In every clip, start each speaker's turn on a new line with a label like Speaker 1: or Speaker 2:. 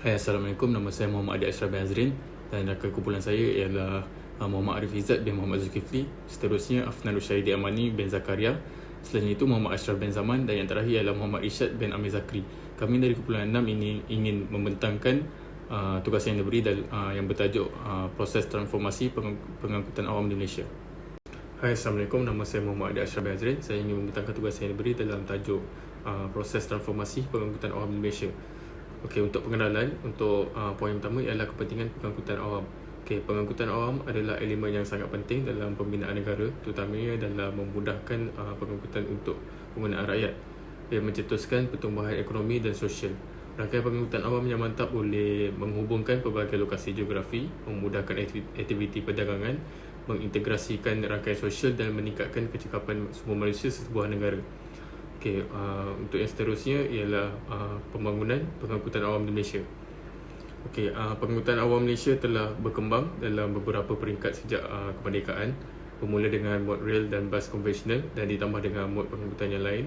Speaker 1: Hai Assalamualaikum, nama saya Muhammad Adi Ashraf bin Azrin dan rakan kumpulan saya ialah uh, Muhammad Arif Izzat bin Muhammad Zulkifli seterusnya Afnan Syahidi Amani bin Zakaria. Selanjutnya itu Muhammad Ashraf bin Zaman dan yang terakhir ialah Muhammad Isyad bin Amir Zakri. Kami dari kumpulan 6 ini ingin membentangkan uh, tugas yang diberi dan, uh, yang bertajuk uh, proses transformasi peng- pengangkutan awam di Malaysia. Hai Assalamualaikum, nama saya Muhammad Adi Ashraf bin Azrin. Saya ingin membentangkan tugas yang diberi dalam tajuk uh, proses transformasi pengangkutan awam di Malaysia Okey, untuk pengenalan, untuk uh, poin pertama ialah kepentingan pengangkutan awam. Okey, pengangkutan awam adalah elemen yang sangat penting dalam pembinaan negara, terutamanya dalam memudahkan uh, pengangkutan untuk penggunaan rakyat. Ia mencetuskan pertumbuhan ekonomi dan sosial. Rangkaian pengangkutan awam yang mantap boleh menghubungkan pelbagai lokasi geografi, memudahkan aktiviti perdagangan, mengintegrasikan rangkaian sosial dan meningkatkan kecekapan semua manusia sebuah negara. Okey, uh, untuk yang seterusnya ialah uh, pembangunan pengangkutan awam di Malaysia. Okey, uh, pengangkutan awam Malaysia telah berkembang dalam beberapa peringkat sejak uh, kemerdekaan, bermula dengan mod rail dan bas konvensional dan ditambah dengan mod pengangkutan yang lain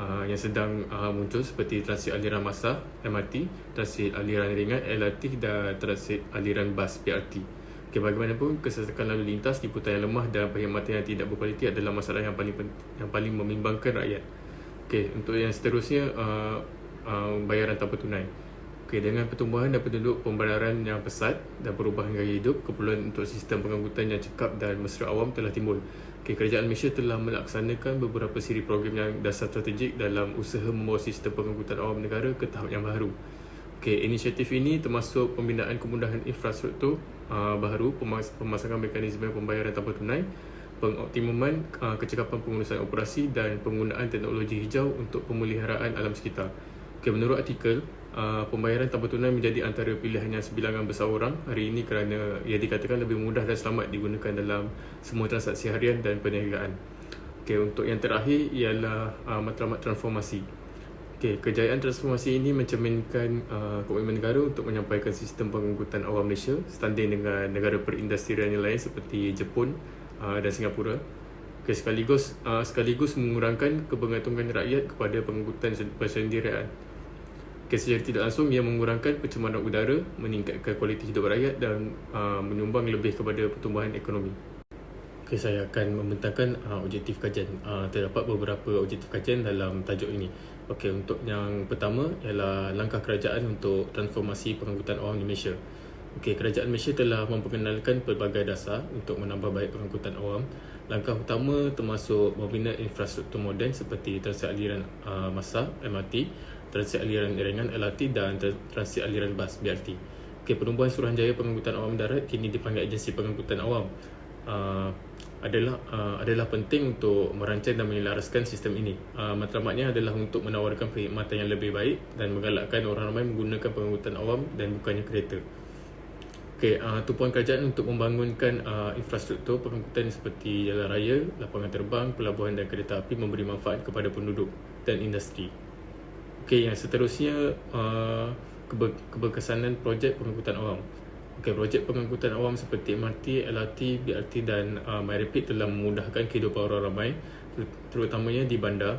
Speaker 1: uh, yang sedang uh, muncul seperti transit aliran masa MRT, transit aliran ringan LRT dan transit aliran bas BRT. Okay, bagaimanapun kesesakan lalu lintas di yang lemah dan perkhidmatan yang tidak berkualiti adalah masalah yang paling yang paling membimbangkan rakyat. Okey, untuk yang seterusnya uh, uh, bayaran tanpa tunai. Okey, dengan pertumbuhan dan penduduk pembayaran yang pesat dan perubahan gaya hidup, keperluan untuk sistem pengangkutan yang cekap dan mesra awam telah timbul. Okey, kerajaan Malaysia telah melaksanakan beberapa siri program yang dasar strategik dalam usaha membawa sistem pengangkutan awam negara ke tahap yang baru. Okey, inisiatif ini termasuk pembinaan kemudahan infrastruktur uh, baru, pemasangan mekanisme pembayaran tanpa tunai, pengoptimuman uh, kecekapan pengurusan operasi dan penggunaan teknologi hijau untuk pemeliharaan alam sekitar. Okay, menurut artikel, uh, pembayaran tanpa tunai menjadi antara pilihan yang sebilangan besar orang hari ini kerana ia dikatakan lebih mudah dan selamat digunakan dalam semua transaksi harian dan perniagaan. Okay, untuk yang terakhir ialah uh, matlamat transformasi. Okay, kejayaan transformasi ini mencerminkan uh, komitmen negara untuk menyampaikan sistem pengangkutan awam Malaysia standing dengan negara perindustrian yang lain seperti Jepun, uh, dan Singapura okay, sekaligus uh, sekaligus mengurangkan kebergantungan rakyat kepada pengangkutan persendirian okay, secara tidak langsung ia mengurangkan pencemaran udara meningkatkan kualiti hidup rakyat dan uh, menyumbang lebih kepada pertumbuhan ekonomi Okay, saya akan membentangkan uh, objektif kajian. Uh, terdapat beberapa objektif kajian dalam tajuk ini. Okay, untuk yang pertama ialah langkah kerajaan untuk transformasi pengangkutan awam di Malaysia. Okey, kerajaan Malaysia telah memperkenalkan pelbagai dasar untuk menambah baik pengangkutan awam. Langkah utama termasuk membina infrastruktur moden seperti transit aliran uh, masa MRT, transit aliran ringan LRT dan transit aliran bas BRT. Okey, perumbuhan Suruhanjaya Pengangkutan Awam Darat kini dipanggil Agensi Pengangkutan Awam. Uh, adalah uh, adalah penting untuk merancang dan menyelaraskan sistem ini. Uh, matlamatnya adalah untuk menawarkan perkhidmatan yang lebih baik dan menggalakkan orang ramai menggunakan pengangkutan awam dan bukannya kereta. Okey, uh, tumpuan kerajaan untuk membangunkan uh, infrastruktur pengangkutan seperti jalan raya, lapangan terbang, pelabuhan dan kereta api memberi manfaat kepada penduduk dan industri. Okey, yang seterusnya uh, keber- keberkesanan projek pengangkutan awam. Okey, projek pengangkutan awam seperti MRT, LRT, BRT dan uh, MyRapid telah memudahkan kehidupan orang ramai terutamanya di bandar.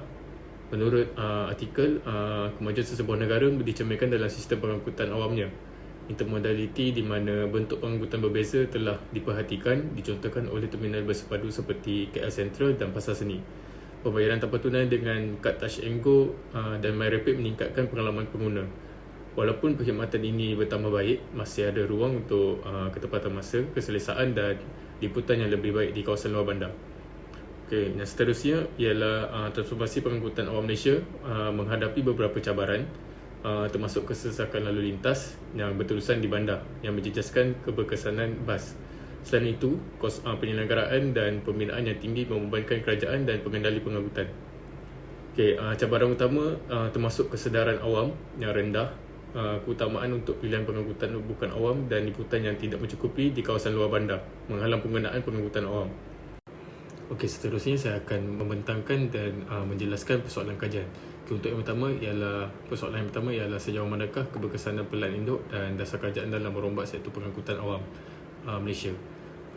Speaker 1: Menurut uh, artikel, uh, kemajuan sesebuah negara dicerminkan dalam sistem pengangkutan awamnya intermodality di mana bentuk pengangkutan berbeza telah diperhatikan dicontohkan oleh terminal bersepadu seperti KL Central dan Pasar Seni. Pembayaran tanpa tunai dengan kad touch and go uh, dan MyRapid meningkatkan pengalaman pengguna. Walaupun perkhidmatan ini bertambah baik, masih ada ruang untuk uh, ketepatan masa, keselesaan dan liputan yang lebih baik di kawasan luar bandar. Okay, yang seterusnya ialah uh, transformasi pengangkutan awam Malaysia menghadapi beberapa cabaran uh, termasuk kesesakan lalu lintas yang berterusan di bandar yang menjejaskan keberkesanan bas. Selain itu, kos uh, penyelenggaraan dan pembinaan yang tinggi membebankan kerajaan dan pengendali pengangkutan. Okay, uh, cabaran utama uh, termasuk kesedaran awam yang rendah, uh, keutamaan untuk pilihan pengangkutan bukan awam dan liputan yang tidak mencukupi di kawasan luar bandar, menghalang penggunaan pengangkutan awam. Okey, seterusnya saya akan membentangkan dan uh, menjelaskan persoalan kajian. Untuk yang pertama ialah persoalan yang pertama ialah sejauh manakah keberkesanan pelan induk dan dasar kerajaan dalam merombak sektor pengangkutan awam uh, Malaysia.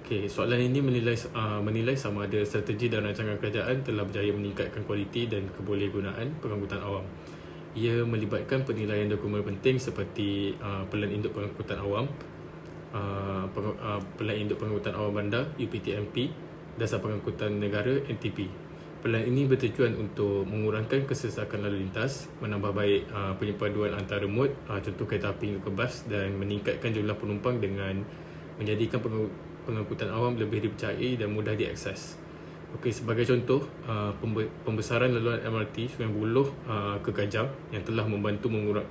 Speaker 1: Okey, soalan ini menilai uh, menilai sama ada strategi dan rancangan kerajaan telah berjaya meningkatkan kualiti dan kebolehgunaan pengangkutan awam. Ia melibatkan penilaian dokumen penting seperti uh, Pelan Induk Pengangkutan Awam, uh, peng, uh, Pelan Induk Pengangkutan Awam Bandar UPTMP, Dasar Pengangkutan Negara NTP. Pelan ini bertujuan untuk mengurangkan kesesakan lalu lintas, menambah baik uh, penyepaduan antara mod, uh, contoh kereta api ke bas dan meningkatkan jumlah penumpang dengan menjadikan pengangkutan awam lebih dipercayai dan mudah diakses. Okey, sebagai contoh, uh, pembesaran laluan MRT Sungai Buloh uh, ke Kajang yang telah membantu mengurang,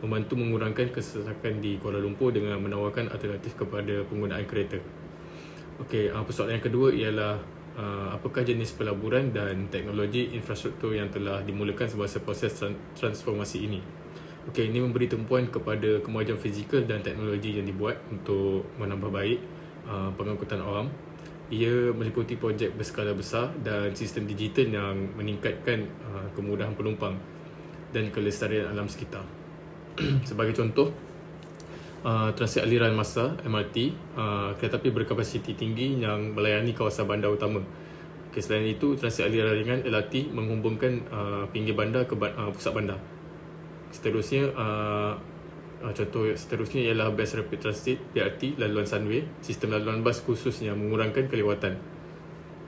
Speaker 1: membantu mengurangkan kesesakan di Kuala Lumpur dengan menawarkan alternatif kepada penggunaan kereta. Okey, uh, persoalan yang kedua ialah uh, apakah jenis pelaburan dan teknologi infrastruktur yang telah dimulakan semasa proses transformasi ini. Okey, ini memberi tumpuan kepada kemajuan fizikal dan teknologi yang dibuat untuk menambah baik uh, pengangkutan awam ia meliputi projek berskala besar dan sistem digital yang meningkatkan uh, kemudahan penumpang dan kelestarian alam sekitar. Sebagai contoh, uh, transit aliran masa MRT, uh, kereta api berkapasiti tinggi yang melayani kawasan bandar utama. Okay, selain itu, transit aliran ringan LRT menghubungkan uh, pinggir bandar ke uh, pusat bandar. Seterusnya, uh, Uh, contoh seterusnya ialah Best Rapid Transit BRT laluan Sunway, sistem laluan bas khusus yang mengurangkan kelewatan.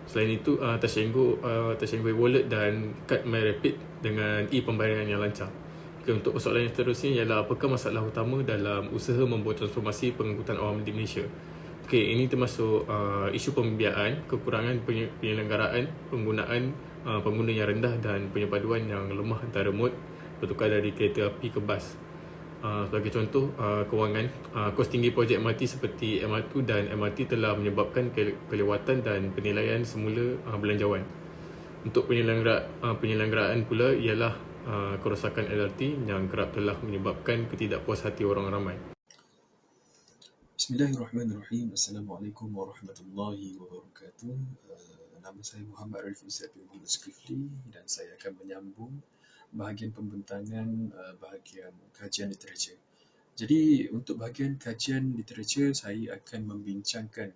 Speaker 1: Selain itu, uh, Tashenggo, uh, Tashenggo Wallet dan Kad My Rapid dengan e-pembayaran yang lancar. Okay, untuk persoalan yang seterusnya ialah apakah masalah utama dalam usaha membuat transformasi pengangkutan awam di Malaysia. Okay, ini termasuk uh, isu pembiayaan, kekurangan penyelenggaraan, penggunaan uh, pengguna yang rendah dan penyepaduan yang lemah antara mod bertukar dari kereta api ke bas. Uh, sebagai contoh uh, kewangan uh, kos tinggi projek MRT seperti MR2 dan MRT telah menyebabkan ke- kelewatan dan penilaian semula uh, belanjawan untuk penyelenggaraan, uh, penyelenggaraan pula ialah uh, kerosakan LRT yang kerap telah menyebabkan ketidakpuas hati orang ramai
Speaker 2: Bismillahirrahmanirrahim Assalamualaikum warahmatullahi wabarakatuh uh, Nama saya Muhammad Arif bin Muhammad Skrifli dan saya akan menyambung bahagian pembentangan uh, bahagian kajian literatur. Jadi untuk bahagian kajian literatur saya akan membincangkan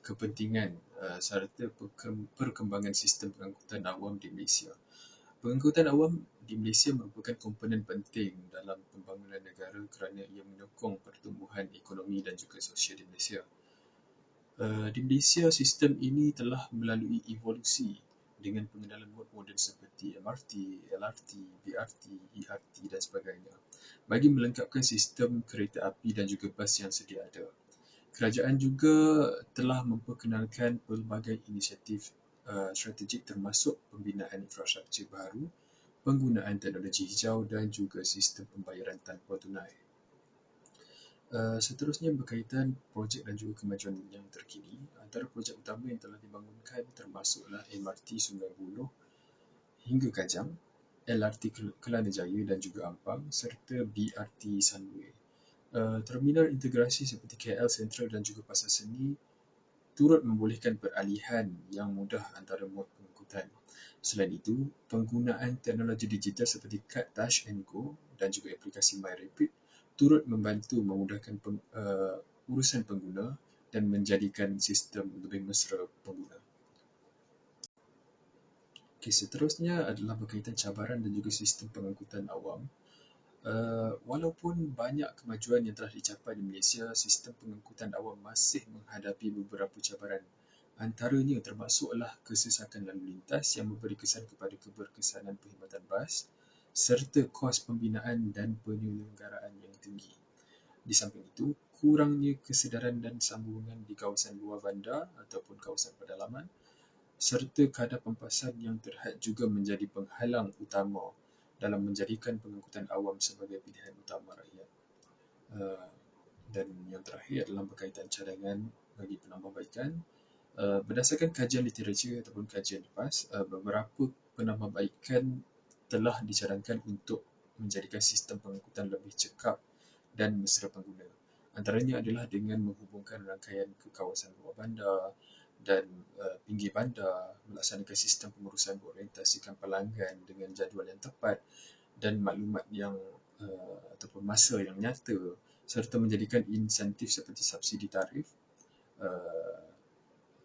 Speaker 2: kepentingan uh, serta perkembangan sistem pengangkutan awam di Malaysia. Pengangkutan awam di Malaysia merupakan komponen penting dalam pembangunan negara kerana ia menyokong pertumbuhan ekonomi dan juga sosial di Malaysia. Uh, di Malaysia, sistem ini telah melalui evolusi dengan pengenalan mod moden seperti MRT, LRT, BRT, ERT dan sebagainya bagi melengkapkan sistem kereta api dan juga bas yang sedia ada. Kerajaan juga telah memperkenalkan pelbagai inisiatif uh, strategik termasuk pembinaan infrastruktur baru, penggunaan teknologi hijau dan juga sistem pembayaran tanpa tunai. Uh, seterusnya berkaitan projek dan juga kemajuan yang terkini. Antara projek utama yang telah dibangunkan termasuklah MRT Sungai Buloh hingga Kajang, LRT Kelana Jaya dan juga Ampang serta BRT Sunway. Uh, terminal integrasi seperti KL Central dan juga Pasar Seni turut membolehkan peralihan yang mudah antara mod pengangkutan. Selain itu, penggunaan teknologi digital seperti Card Touch and Go dan juga aplikasi MyRapid turut membantu memudahkan peng, uh, urusan pengguna dan menjadikan sistem lebih mesra pengguna. Okay, seterusnya adalah berkaitan cabaran dan juga sistem pengangkutan awam. Uh, walaupun banyak kemajuan yang telah dicapai di Malaysia, sistem pengangkutan awam masih menghadapi beberapa cabaran. Antaranya termasuklah kesesakan lalu lintas yang memberi kesan kepada keberkesanan perkhidmatan bas, serta kos pembinaan dan penyelenggaraan yang tinggi. Di samping itu, kurangnya kesedaran dan sambungan di kawasan luar bandar ataupun kawasan pedalaman serta kadar pempasan yang terhad juga menjadi penghalang utama dalam menjadikan pengangkutan awam sebagai pilihan utama rakyat. Uh, dan yang terakhir adalah berkaitan cadangan bagi penambahbaikan. Uh, berdasarkan kajian literatur ataupun kajian lepas, uh, beberapa penambahbaikan telah dicadangkan untuk menjadikan sistem pengangkutan lebih cekap dan mesra pengguna. Antaranya adalah dengan menghubungkan rangkaian ke kawasan luar bandar dan uh, pinggir bandar, melaksanakan sistem pengurusan berorientasikan pelanggan dengan jadual yang tepat dan maklumat yang uh, ataupun masa yang nyata serta menjadikan insentif seperti subsidi tarif. Uh,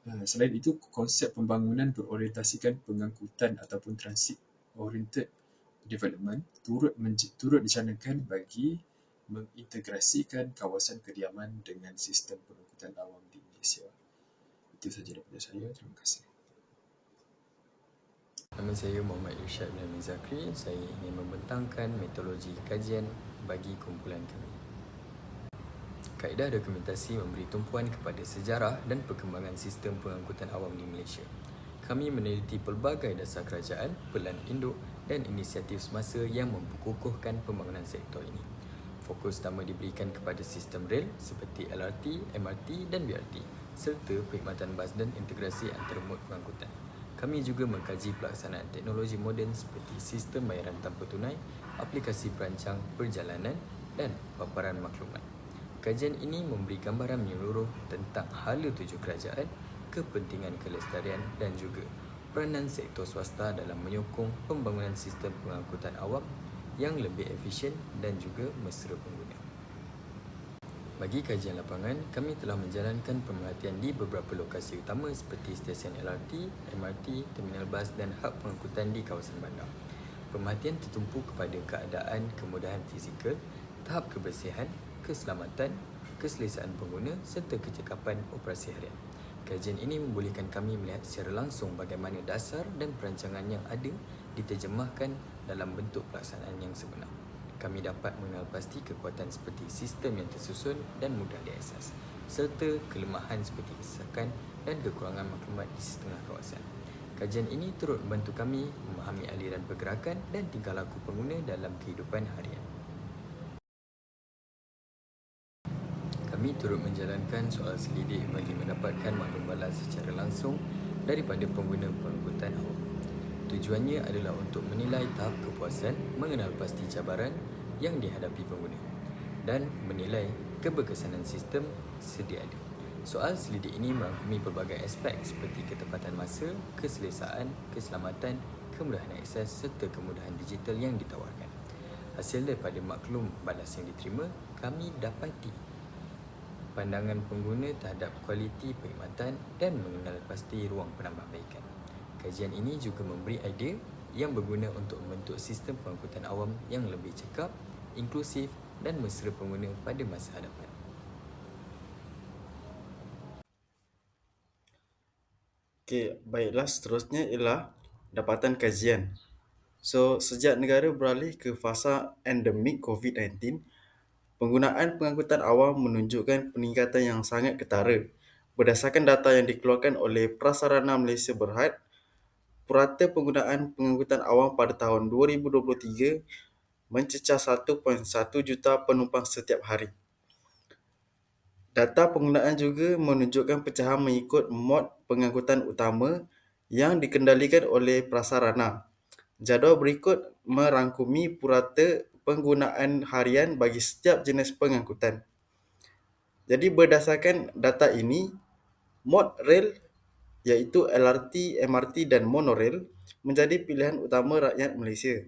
Speaker 2: uh selain itu, konsep pembangunan berorientasikan pengangkutan ataupun transit oriented development turut, turut dicanangkan bagi mengintegrasikan kawasan kediaman dengan sistem pengangkutan awam di Malaysia. Itu sahaja daripada saya. Terima kasih.
Speaker 3: Nama saya Muhammad Irsyad bin Amin Zakri. Saya ingin membentangkan metodologi kajian bagi kumpulan kami. Kaedah dokumentasi memberi tumpuan kepada sejarah dan perkembangan sistem pengangkutan awam di Malaysia. Kami meneliti pelbagai dasar kerajaan, pelan induk dan inisiatif semasa yang memkukuhkan pembangunan sektor ini. Fokus utama diberikan kepada sistem rel seperti LRT, MRT dan BRT serta perkhidmatan bas dan integrasi antara mod pengangkutan. Kami juga mengkaji pelaksanaan teknologi moden seperti sistem bayaran tanpa tunai, aplikasi perancang perjalanan dan paparan maklumat. Kajian ini memberi gambaran menyeluruh tentang hala tuju kerajaan, kepentingan kelestarian dan juga peranan sektor swasta dalam menyokong pembangunan sistem pengangkutan awam yang lebih efisien dan juga mesra pengguna. Bagi kajian lapangan, kami telah menjalankan pemerhatian di beberapa lokasi utama seperti stesen LRT, MRT, terminal bas dan hub pengangkutan di kawasan bandar. Pemerhatian tertumpu kepada keadaan kemudahan fizikal, tahap kebersihan, keselamatan, keselesaan pengguna serta kecekapan operasi harian. Kajian ini membolehkan kami melihat secara langsung bagaimana dasar dan perancangan yang ada diterjemahkan dalam bentuk pelaksanaan yang sebenar. Kami dapat mengenal pasti kekuatan seperti sistem yang tersusun dan mudah diakses serta kelemahan seperti kesesakan dan kekurangan maklumat di setengah kawasan. Kajian ini turut membantu kami memahami aliran pergerakan dan tingkah laku pengguna dalam kehidupan harian. Kami turut menjalankan soal selidik bagi mendapatkan maklum balas secara langsung daripada pengguna pengangkutan awam. Tujuannya adalah untuk menilai tahap kepuasan mengenal pasti cabaran yang dihadapi pengguna dan menilai keberkesanan sistem sedia ada. Soal selidik ini merangkumi pelbagai aspek seperti ketepatan masa, keselesaan, keselamatan, kemudahan akses serta kemudahan digital yang ditawarkan. Hasil daripada maklum balas yang diterima, kami dapati pandangan pengguna terhadap kualiti perkhidmatan dan mengenal pasti ruang penambahbaikan. Kajian ini juga memberi idea yang berguna untuk membentuk sistem pengangkutan awam yang lebih cekap, inklusif dan mesra pengguna pada masa hadapan.
Speaker 4: Okey, baiklah seterusnya ialah dapatan kajian. So, sejak negara beralih ke fasa endemik COVID-19, penggunaan pengangkutan awam menunjukkan peningkatan yang sangat ketara. Berdasarkan data yang dikeluarkan oleh Prasarana Malaysia Berhad, purata penggunaan pengangkutan awam pada tahun 2023 mencecah 1.1 juta penumpang setiap hari. Data penggunaan juga menunjukkan pecahan mengikut mod pengangkutan utama yang dikendalikan oleh prasarana. Jadual berikut merangkumi purata penggunaan harian bagi setiap jenis pengangkutan. Jadi berdasarkan data ini, mod rel iaitu LRT, MRT dan monorail menjadi pilihan utama rakyat Malaysia.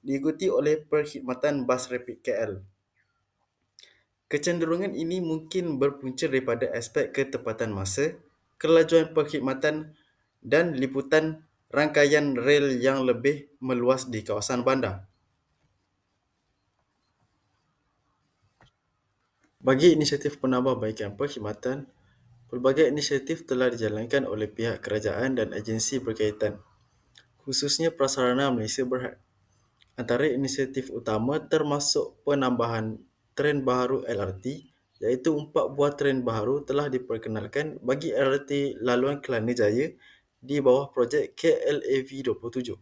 Speaker 4: Diikuti oleh perkhidmatan bas rapid KL. Kecenderungan ini mungkin berpunca daripada aspek ketepatan masa, kelajuan perkhidmatan dan liputan rangkaian rel yang lebih meluas di kawasan bandar. Bagi inisiatif penambahbaikan perkhidmatan, Pelbagai inisiatif telah dijalankan oleh pihak kerajaan dan agensi berkaitan, khususnya Prasarana Malaysia Berhad. Antara inisiatif utama termasuk penambahan tren baharu LRT iaitu empat buah tren baharu telah diperkenalkan bagi LRT laluan Kelana Jaya di bawah projek KLAV 27.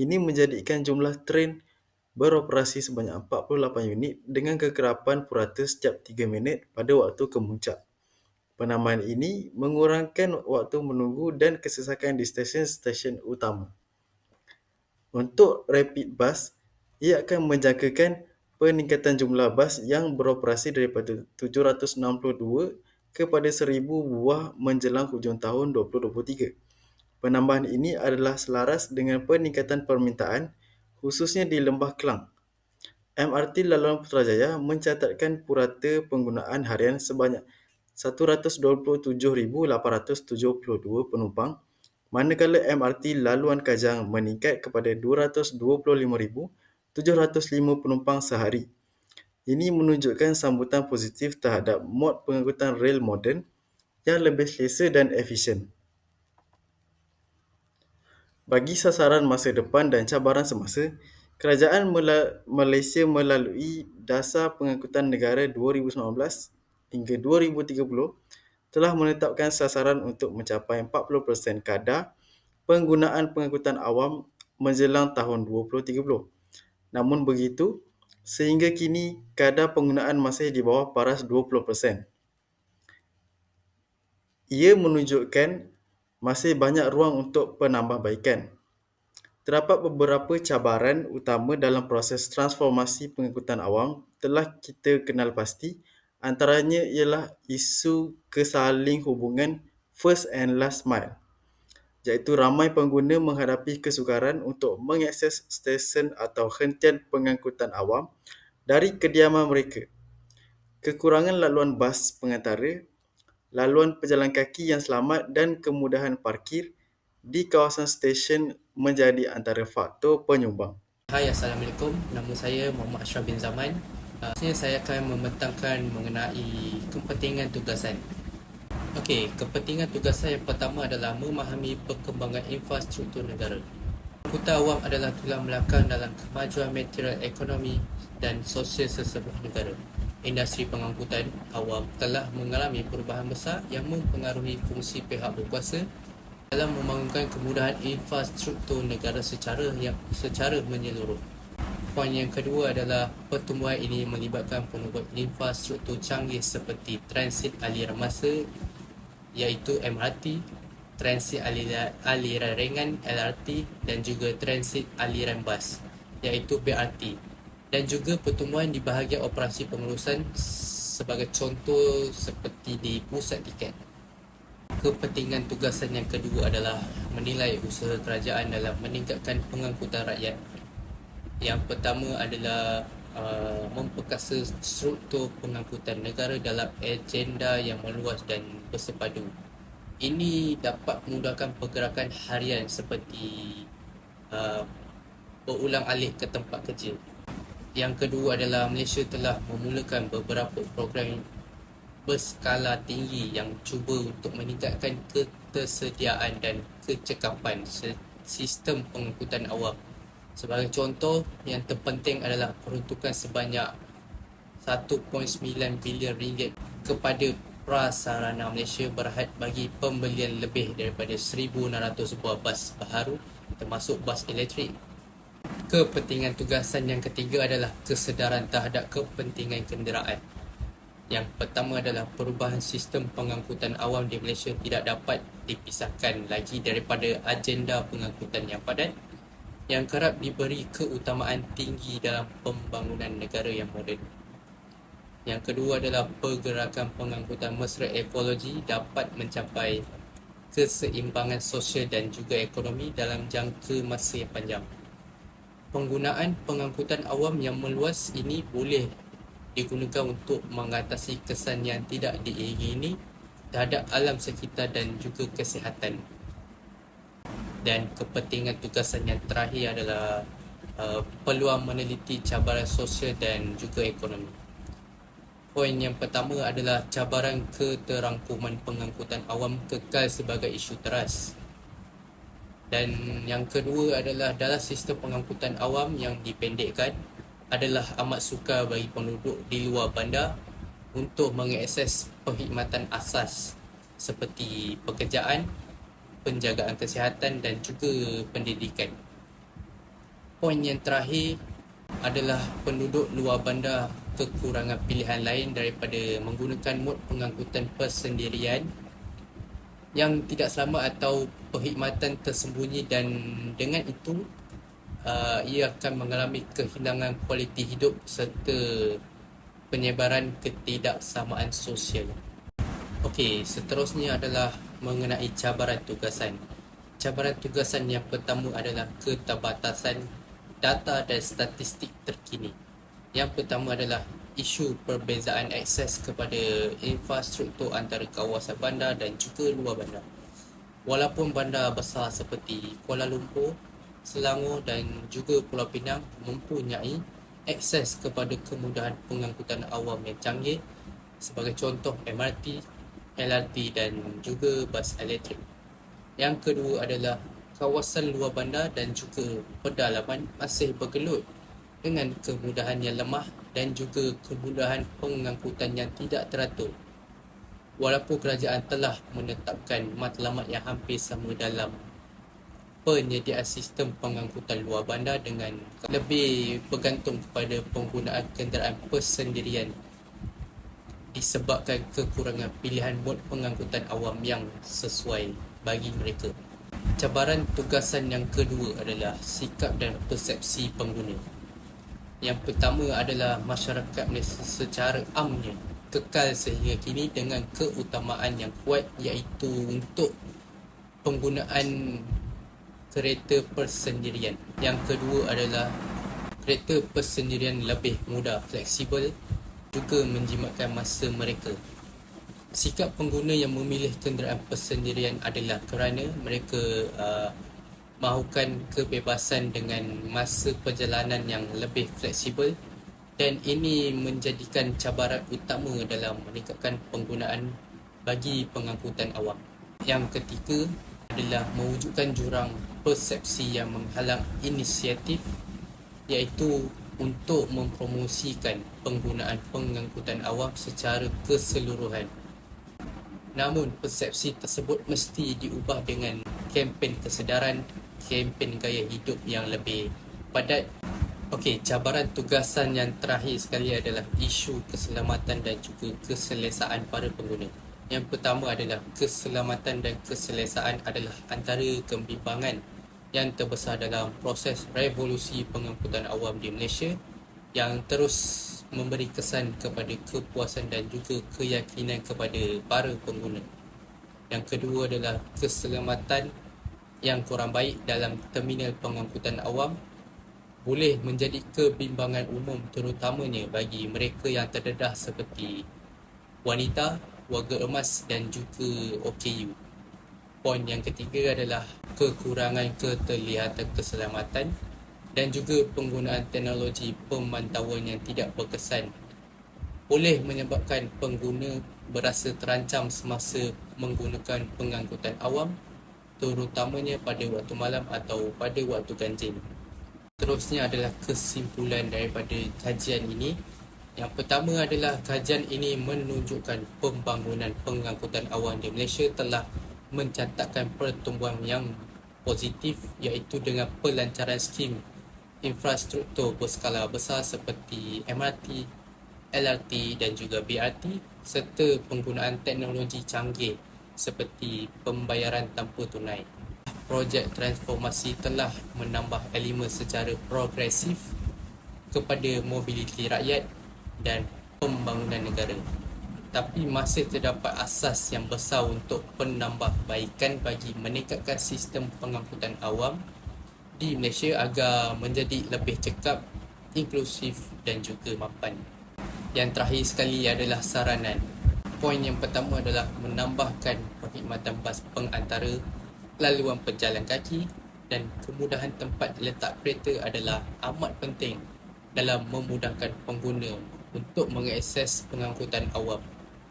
Speaker 4: Ini menjadikan jumlah tren beroperasi sebanyak 48 unit dengan kekerapan purata setiap 3 minit pada waktu kemuncak. Penambahan ini mengurangkan waktu menunggu dan kesesakan di stesen-stesen utama. Untuk rapid bus, ia akan menjangkakan peningkatan jumlah bas yang beroperasi daripada 762 kepada 1000 buah menjelang hujung tahun 2023. Penambahan ini adalah selaras dengan peningkatan permintaan khususnya di Lembah Kelang. MRT Laluan Putrajaya mencatatkan purata penggunaan harian sebanyak 127,872 penumpang manakala MRT laluan Kajang meningkat kepada 225,705 penumpang sehari. Ini menunjukkan sambutan positif terhadap mod pengangkutan rel moden yang lebih selesa dan efisien. Bagi sasaran masa depan dan cabaran semasa, Kerajaan Malaysia melalui Dasar Pengangkutan Negara 2019 hingga 2030 telah menetapkan sasaran untuk mencapai 40% kadar penggunaan pengangkutan awam menjelang tahun 2030. Namun begitu, sehingga kini kadar penggunaan masih di bawah paras 20%. Ia menunjukkan masih banyak ruang untuk penambahbaikan. Terdapat beberapa cabaran utama dalam proses transformasi pengangkutan awam telah kita kenal pasti antaranya ialah isu kesaling hubungan first and last mile iaitu ramai pengguna menghadapi kesukaran untuk mengakses stesen atau hentian pengangkutan awam dari kediaman mereka. Kekurangan laluan bas pengantara, laluan pejalan kaki yang selamat dan kemudahan parkir di kawasan stesen menjadi antara faktor penyumbang.
Speaker 5: Hai Assalamualaikum, nama saya Muhammad Ashraf bin Zaman. Uh, saya akan membentangkan mengenai kepentingan tugasan. Okey, kepentingan tugasan yang pertama adalah memahami perkembangan infrastruktur negara. Angkutan awam adalah tulang belakang dalam kemajuan material ekonomi dan sosial sesebuah negara. Industri pengangkutan awam telah mengalami perubahan besar yang mempengaruhi fungsi pihak berkuasa dalam membangunkan kemudahan infrastruktur negara secara yang secara menyeluruh. Poin yang kedua adalah pertumbuhan ini melibatkan penubuhan infrastruktur canggih seperti transit aliran masa iaitu MRT, transit aliran, aliran ringan LRT dan juga transit aliran bas iaitu BRT dan juga pertumbuhan di bahagian operasi pengurusan sebagai contoh seperti di pusat tiket kepentingan tugasan yang kedua adalah menilai usaha kerajaan dalam meningkatkan pengangkutan rakyat. Yang pertama adalah uh, memperkasa struktur pengangkutan negara dalam agenda yang meluas dan bersepadu. Ini dapat memudahkan pergerakan harian seperti uh, berulang alik ke tempat kerja. Yang kedua adalah Malaysia telah memulakan beberapa program berskala tinggi yang cuba untuk meningkatkan ketersediaan dan kecekapan sistem pengangkutan awam. Sebagai contoh, yang terpenting adalah peruntukan sebanyak 1.9 bilion ringgit kepada prasarana Malaysia berhad bagi pembelian lebih daripada 1,600 buah bas baharu termasuk bas elektrik. Kepentingan tugasan yang ketiga adalah kesedaran terhadap kepentingan kenderaan. Yang pertama adalah perubahan sistem pengangkutan awam di Malaysia tidak dapat dipisahkan lagi daripada agenda pengangkutan yang padat yang kerap diberi keutamaan tinggi dalam pembangunan negara yang moden. Yang kedua adalah pergerakan pengangkutan mesra ekologi dapat mencapai keseimbangan sosial dan juga ekonomi dalam jangka masa yang panjang. Penggunaan pengangkutan awam yang meluas ini boleh digunakan untuk mengatasi kesan yang tidak diingini terhadap alam sekitar dan juga kesihatan. Dan kepentingan tugasan yang terakhir adalah uh, peluang meneliti cabaran sosial dan juga ekonomi. Poin yang pertama adalah cabaran keterangkuman pengangkutan awam kekal sebagai isu teras. Dan yang kedua adalah dalam sistem pengangkutan awam yang dipendekkan, adalah amat sukar bagi penduduk di luar bandar untuk mengakses perkhidmatan asas seperti pekerjaan, penjagaan kesihatan dan juga pendidikan. Poin yang terakhir adalah penduduk luar bandar kekurangan pilihan lain daripada menggunakan mod pengangkutan persendirian yang tidak selamat atau perkhidmatan tersembunyi dan dengan itu uh, ia akan mengalami kehilangan kualiti hidup serta penyebaran ketidaksamaan sosial. Okey, seterusnya adalah mengenai cabaran tugasan. Cabaran tugasan yang pertama adalah keterbatasan data dan statistik terkini. Yang pertama adalah isu perbezaan akses kepada infrastruktur antara kawasan bandar dan juga luar bandar. Walaupun bandar besar seperti Kuala Lumpur, Selangor dan juga Pulau Pinang mempunyai akses kepada kemudahan pengangkutan awam yang canggih sebagai contoh MRT, LRT dan juga bas elektrik. Yang kedua adalah kawasan luar bandar dan juga pedalaman masih bergelut dengan kemudahan yang lemah dan juga kemudahan pengangkutan yang tidak teratur walaupun kerajaan telah menetapkan matlamat yang hampir sama dalam penyediaan sistem pengangkutan luar bandar dengan lebih bergantung kepada penggunaan kenderaan persendirian disebabkan kekurangan pilihan mod pengangkutan awam yang sesuai bagi mereka. Cabaran tugasan yang kedua adalah sikap dan persepsi pengguna. Yang pertama adalah masyarakat Malaysia secara amnya kekal sehingga kini dengan keutamaan yang kuat iaitu untuk penggunaan kereta persendirian. Yang kedua adalah kereta persendirian lebih mudah, fleksibel juga menjimatkan masa mereka. Sikap pengguna yang memilih kenderaan persendirian adalah kerana mereka uh, mahukan kebebasan dengan masa perjalanan yang lebih fleksibel dan ini menjadikan cabaran utama dalam meningkatkan penggunaan bagi pengangkutan awam. Yang ketiga adalah mewujudkan jurang persepsi yang menghalang inisiatif iaitu untuk mempromosikan penggunaan pengangkutan awam secara keseluruhan. Namun persepsi tersebut mesti diubah dengan kempen kesedaran, kempen gaya hidup yang lebih padat Okey, cabaran tugasan yang terakhir sekali adalah isu keselamatan dan juga keselesaan para pengguna. Yang pertama adalah keselamatan dan keselesaan adalah antara kebimbangan yang terbesar dalam proses revolusi pengangkutan awam di Malaysia yang terus memberi kesan kepada kepuasan dan juga keyakinan kepada para pengguna. Yang kedua adalah keselamatan yang kurang baik dalam terminal pengangkutan awam boleh menjadi kebimbangan umum terutamanya bagi mereka yang terdedah seperti wanita, warga emas dan juga OKU. Poin yang ketiga adalah kekurangan keterlihatan keselamatan dan juga penggunaan teknologi pemantauan yang tidak berkesan boleh menyebabkan pengguna berasa terancam semasa menggunakan pengangkutan awam terutamanya pada waktu malam atau pada waktu ganjil. Seterusnya adalah kesimpulan daripada kajian ini. Yang pertama adalah kajian ini menunjukkan pembangunan pengangkutan awam di Malaysia telah mencatatkan pertumbuhan yang positif iaitu dengan pelancaran skim infrastruktur berskala besar seperti MRT, LRT dan juga BRT serta penggunaan teknologi canggih seperti pembayaran tanpa tunai projek transformasi telah menambah elemen secara progresif kepada mobiliti rakyat dan pembangunan negara. Tapi masih terdapat asas yang besar untuk penambahbaikan bagi meningkatkan sistem pengangkutan awam di Malaysia agar menjadi lebih cekap, inklusif dan juga mapan. Yang terakhir sekali adalah saranan. Poin yang pertama adalah menambahkan perkhidmatan bas pengantara laluan pejalan kaki dan kemudahan tempat letak kereta adalah amat penting dalam memudahkan pengguna untuk mengakses pengangkutan awam.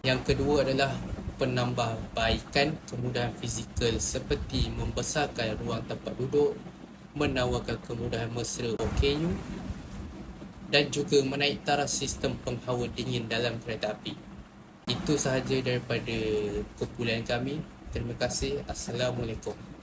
Speaker 5: Yang kedua adalah penambahbaikan kemudahan fizikal seperti membesarkan ruang tempat duduk, menawarkan kemudahan mesra OKU dan juga menaik taraf sistem penghawa dingin dalam kereta api. Itu sahaja daripada kumpulan kami. Terima kasih. Assalamualaikum.